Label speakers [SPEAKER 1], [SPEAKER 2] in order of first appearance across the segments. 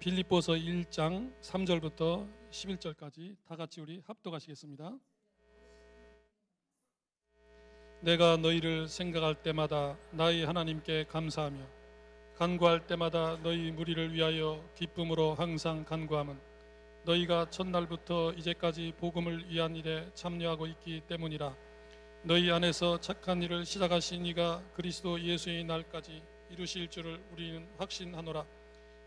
[SPEAKER 1] 빌립보서 1장 3절부터 11절까지 다 같이 우리 합독하시겠습니다. 내가 너희를 생각할 때마다 나의 하나님께 감사하며 간구할 때마다 너희 무리를 위하여 기쁨으로 항상 간구함은 너희가 첫날부터 이제까지 복음을 위한 일에 참여하고 있기 때문이라 너희 안에서 착한 일을 시작하신 이가 그리스도 예수의 날까지 이루실 줄을 우리는 확신하노라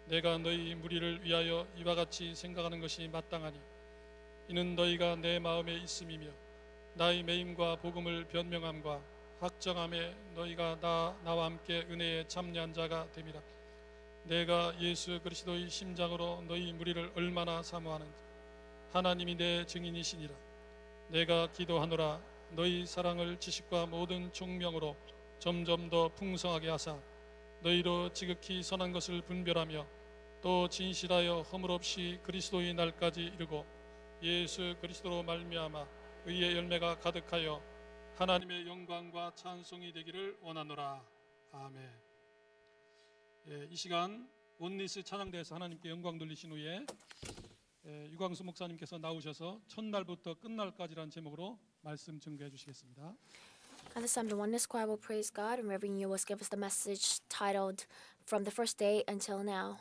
[SPEAKER 1] 내가 너희 무리를 위하여 이와 같이 생각하는 것이 마땅하니 이는 너희가 내 마음에 있음이며 나의 매임과 복음을 변명함과 확정함에 너희가 나, 나와 함께 은혜에 참여한 자가 됨이라. 내가 예수 그리스도의 심장으로 너희 무리를 얼마나 사모하는지 하나님이 내 증인이시니라. 내가 기도하노라. 너희 사랑을 지식과 모든 총명으로 점점 더 풍성하게 하사 너희로 지극히 선한 것을 분별하며 또 진실하여 허물 없이 그리스도의 날까지 이르고 예수 그리스도로 말미암아 의의 열매가 가득하여 하나님의 영광과 찬송이 되기를 원하노라 아멘. 예, 이 시간 원리스 찬양대에서 하나님께 영광 돌리신 후에 예, 유광수 목사님께서 나오셔서 첫날부터 끝날까지라는 제목으로 말씀 증거해 주시겠습니다.
[SPEAKER 2] At this time, the Oneness Choir will praise God, and Reverend Yu will give us the message titled From the First Day Until Now.